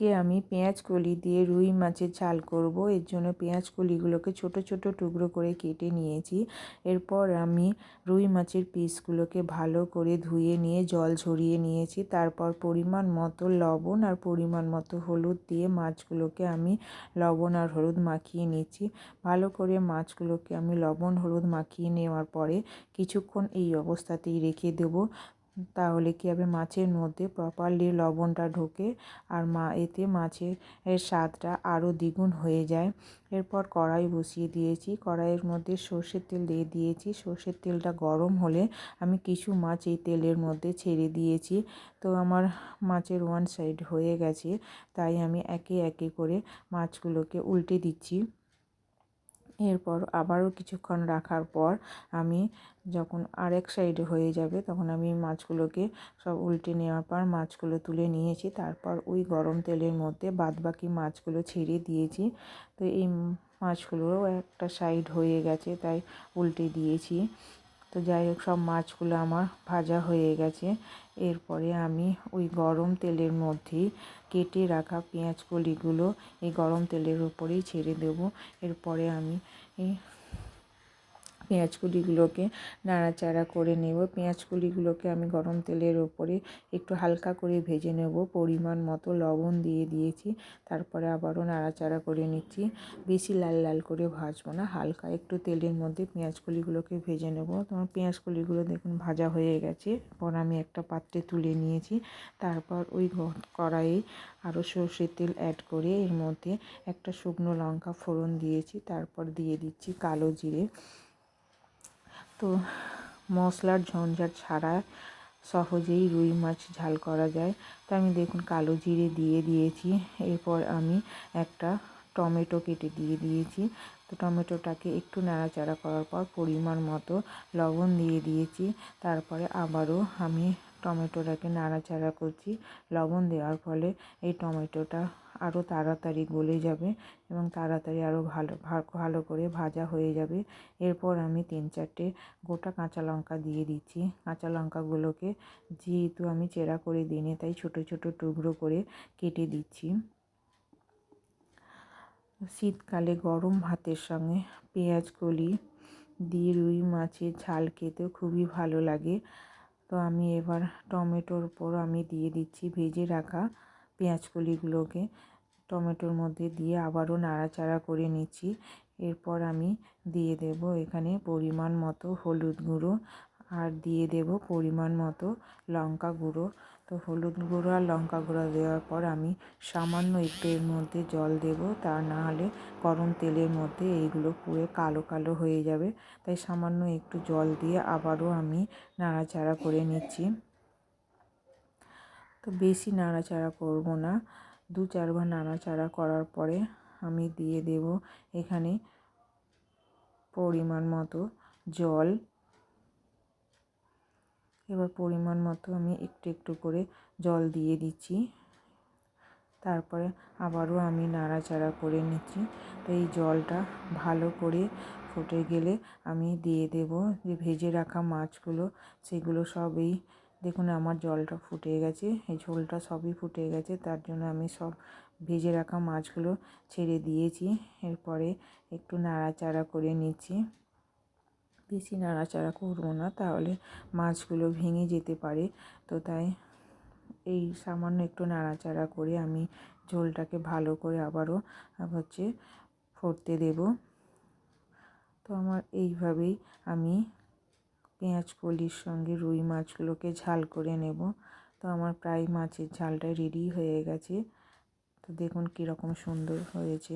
আজকে আমি পেঁয়াজ কলি দিয়ে রুই মাছের ঝাল করব। এর জন্য পেঁয়াজ কলিগুলোকে ছোট ছোট টুকরো করে কেটে নিয়েছি। এরপর আমি রুই মাছের পিসগুলোকে ভালো করে ধুয়ে নিয়ে জল ঝরিয়ে নিয়েছি। তারপর পরিমাণ মতো লবণ আর পরিমাণ মতো হলুদ দিয়ে মাছগুলোকে আমি লবণ আর হলুদ মাখিয়ে নিয়েছি ভালো করে মাছগুলোকে আমি লবণ, হলুদ মাখিয়ে নেওয়ার পরে কিছুক্ষণ এই অবস্থাতেই রেখে দেবো। তাহলে কী হবে মাছের মধ্যে প্রপারলি লবণটা ঢোকে আর মা, এতে মাছের, এর স্বাদটা আরও দ্বিগুণ হয়ে যায়। এরপর কড়াই বসিয়ে দিয়েছি। কড়াইয়ের মধ্যে সর্ষের তেল দিয়ে দিয়েছি। সর্ষের তেলটা গরম হলে আমি কিছু মাছ এই তেলের মধ্যে ছেড়ে দিয়েছি। তো আমার মাছের ওয়ান সাইড হয়ে গেছে, তাই আমি একে একে করে মাছগুলোকে উল্টে দিচ্ছি। এরপর আবারও কিছুক্ষণ রাখার পর আমি যখন আরেক সাইডে হয়ে যাবে, তখন আমি মাছগুলোকে সব উল্টে নেওয়ার পর মাছগুলো তুলে নিয়েছি। তারপর ওই গরম তেলের মধ্যে বাদবাকি মাছগুলো ছেড়ে দিয়েছি। তো এই মাছগুলোও একটা সাইড হয়ে গেছে, তাই উল্টে দিয়েছি। তো যাই হোক, সব মাছগুলো আমার ভাজা হয়ে গেছে। এরপরে আমি ওই গরম তেলের মধ্যেই কেটে রাখা পেঁয়াজ কলিগুলো এই গরম তেলের উপরেই ছেড়ে দেব। এরপরে আমি পেঁয়াজ কুলিগুলোকে নাড়াচাড়া করে নেব। পেঁয়াজ কুলিগুলোকে আমি গরম তেলের ওপরে একটু হালকা করে ভেজে নেব। পরিমাণ মতো লবণ দিয়ে দিয়েছি। তারপরে আবারও নাড়াচাড়া করে নিচ্ছি। বেশি লাল লাল করে ভাজবো না। হালকা একটু তেলের মধ্যে পেঁয়াজ কুলিগুলোকে ভেজে নেব। তোমার পেঁয়াজ কুলিগুলো দেখুন ভাজা হয়ে গেছে। পর আমি একটা পাত্রে তুলে নিয়েছি। তারপর ওই কড়াইয়ে আরও সর্ষের তেল অ্যাড করে এর মধ্যে একটা শুকনো লঙ্কা ফোড়ন দিয়েছি। তারপর দিয়ে দিচ্ছি কালো জিরে। তো মশলার ঝঞ্ঝাট ছাড়া সহজেই রুই মাছ ঝাল করা যায়। তো আমি দেখুন কালো জিরে দিয়ে দিয়েছি। এরপর আমি একটা টমেটো কেটে দিয়ে দিয়েছি। তো টমেটোটাকে একটু নাড়াচাড়া করার পর পরিমাণ মতো লবণ দিয়ে দিয়েছি। তারপরে আবারও আমি টমেটোটাকে নাড়াচাড়া করছি। লবণ দেওয়ার ফলে এই টমেটোটা আরও তাড়াতাড়ি গলে যাবে এবং তাড়াতাড়ি আরও ভালো ভালো করে ভাজা হয়ে যাবে। এরপর আমি তিন চারটে গোটা কাঁচা লঙ্কা দিয়ে দিচ্ছি। কাঁচা লঙ্কাগুলোকে যেহেতু আমি চেরা করে দিনে তাই ছোট ছোট টুকরো করে কেটে দিচ্ছি। শীতকালে গরম ভাতের সঙ্গে পেঁয়াজ কলি দিয়ে রুই মাছের ঝাল খেতেও খুবই ভালো লাগে। তো আমি এবার টমেটোর উপর আমি দিয়ে দিচ্ছি ভেজে রাখা পেঁয়াজ কলিগুলোকে টমেটোর মধ্যে দিয়ে আবারও নাড়াচাড়া করে নিচ্ছি। এরপর আমি দিয়ে দেব এখানে পরিমাণ মতো হলুদ গুঁড়ো আর দিয়ে দেব পরিমাণ মতো লঙ্কা গুঁড়ো। তো হলুদ গুঁড়ো আর লঙ্কা গুঁড়ো দেওয়ার পর আমি সামান্য একটু এর মধ্যে জল দেব। তা না হলে গরম তেলের মধ্যে এইগুলো পুরো কালো কালো হয়ে যাবে। তাই সামান্য একটু জল দিয়ে আবারও আমি নাড়াচাড়া করে নিচ্ছি। তো বেশি নাড়াচাড়া করব না। দু চারবার নাড়াচাড়া করার পরে আমি দিয়ে দেব এখানে পরিমাণ মতো জল। এবার পরিমাণ মতো আমি একটু একটু করে জল দিয়ে দিচ্ছি। তারপরে আবারও আমি নাড়াচাড়া করে নিচ্ছি। তো এই জলটা ভালো করে ফুটে গেলে আমি দিয়ে দেব। যে ভেজে রাখা মাছগুলো, সেগুলো সবই দেখুন আমার জলটা ফুটে গেছে, এই ঝোলটা সবই ফুটে গেছে, তার জন্য আমি সব ভেজে রাখা মাছগুলো ছেড়ে দিয়েছি। এরপরে একটু নাড়াচাড়া করে নিচ্ছি। বেশি নাড়াচাড়া করব না, তাহলে মাছগুলো ভেঙে যেতে পারে। তো তাই এই সামান্য একটু নাড়াচাড়া করে আমি ঝোলটাকে ভালো করে আবারও হচ্ছে ফুটতে দেব। তো আমার এইভাবেই আমি পেঁয়াজ, কলির সঙ্গে রুই মাছগুলোকে ঝাল করে নেব। তো আমার প্রায় মাছের ঝালটা রেডি হয়ে গেছে। তো দেখুন কীরকম সুন্দর হয়েছে।